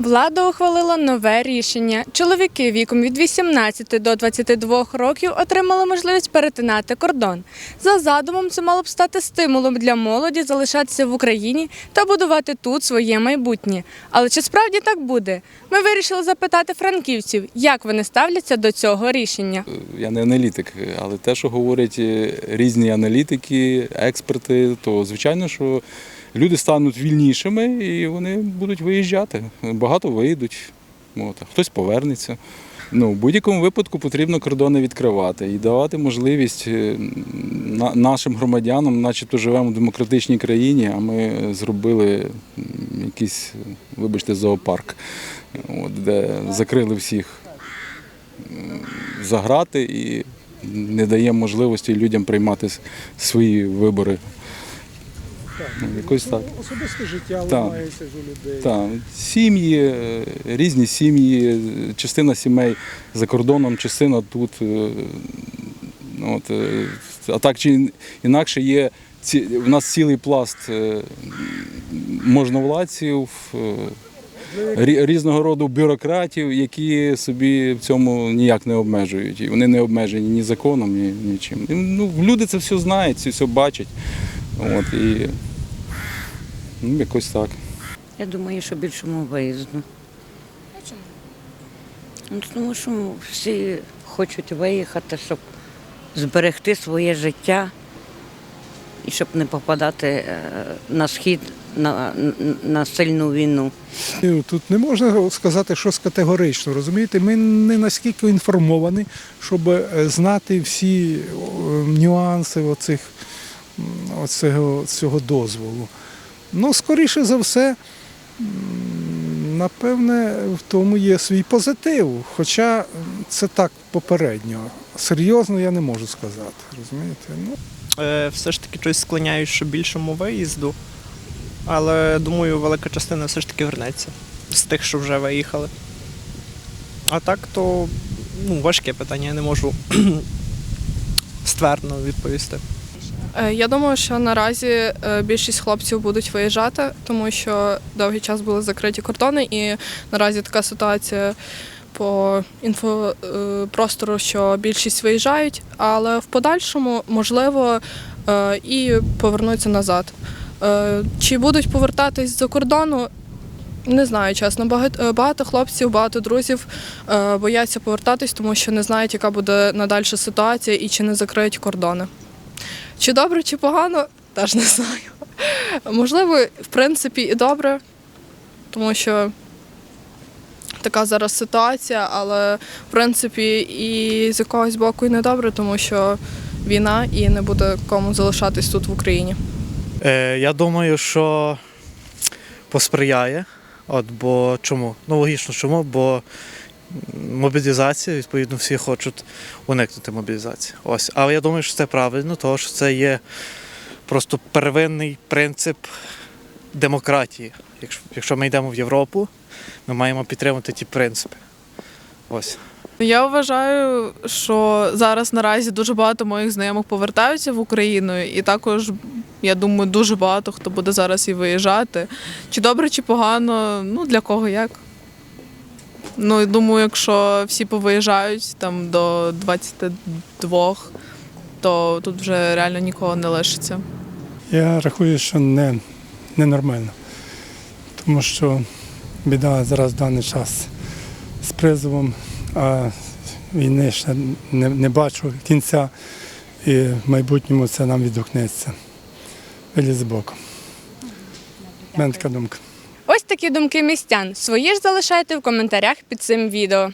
Влада ухвалила нове рішення. Чоловіки віком від 18 до 22 років отримали можливість перетинати кордон. За задумом, це мало б стати стимулом для молоді залишатися в Україні та будувати тут своє майбутнє. Але чи справді так буде? Ми вирішили запитати франківців, як вони ставляться до цього рішення. Я не аналітик, але те, що говорять е, різні аналітики, експерти, то звичайно, що люди стануть вільнішими і вони будуть виїжджати. Багато виїдуть, от, хтось повернеться. Ну, в будь-якому випадку потрібно кордони відкривати і давати можливість е, нашим громадянам, начебто живемо в демократичній країні, а ми зробили якийсь, вибачте, зоопарк, от, де закрили всіх заграти і не дає можливості людям приймати свої вибори. Ну, Якось так. Особисте життя Так. ламається ж у людей. Так, сім'ї, е, різні сім'ї, е, частина сімей за кордоном, частина тут. е, От, е, а так чи ін- інакше є ці, в нас цілий пласт е, можновладців, е, рі- різного роду бюрократів, які собі в цьому ніяк не обмежують. І вони не обмежені ні законом, ні нічим. І, Ну, люди це все знають, це все бачать. От, і, ну, якось так. Я думаю, що більшому виїзду. Ну, тому що всі хочуть виїхати, щоб зберегти своє життя і щоб не попадати е, на схід на, на сильну війну. Ну, Тут не можна сказати щось категорично. Розумієте, ми не наскільки інформовані, щоб е, знати всі нюанси оцих, оцього, цього дозволу. Ну, скоріше за все, напевне, в тому є свій позитив. Хоча це так попередньо. Серйозно я не можу сказати. Розумієте? Ну, Е, все ж таки щось склоняюсь, що більшому виїзду. Але думаю, велика частина все ж таки вернеться з тих, що вже виїхали. А так, то ну, важке питання, я не можу ствердно відповісти. Е, Я думаю, що наразі е, більшість хлопців будуть виїжджати, тому що довгий час були закриті кордони, і наразі така ситуація по інфопростору, що більшість виїжджають, але в подальшому можливо е, і повернуться назад. Е, Чи будуть повертатись за кордону? Не знаю, чесно. Багато, е, багато хлопців, багато друзів е, бояться повертатись, тому що не знають, яка буде надальша ситуація і чи не закриють кордони. Чи добре, чи погано, теж не знаю. Можливо, в принципі, і добре, тому що така зараз ситуація, але в принципі і з якогось боку і не добре, тому що війна і не буде кому залишатись тут в Україні. Е, я думаю, що посприяє. От, бо чому? Ну, логічно, чому? Бо мобілізація, відповідно, всі хочуть уникнути мобілізації. Ось. Але я думаю, що це правильно, тому що це є просто первинний принцип демократії. Якщо, ми йдемо в Європу, ми маємо підтримати ті принципи. Ось. Я вважаю, що зараз наразі дуже багато моїх знайомих повертаються в Україну, і також я думаю, дуже багато хто буде зараз і виїжджати. Чи добре, чи погано, ну для кого як. Ну, і думаю, якщо всі повиїжджають там до 22, то тут вже реально нікого не лишиться. Я рахую, що не, ненормально. Тому що біда зараз в даний час з призовом, а війни ще не, не бачу кінця, і в майбутньому це нам відгукнеться. Виліз з боку. У мене така думка. Такі думки містян. Свої ж залишайте в коментарях під цим відео.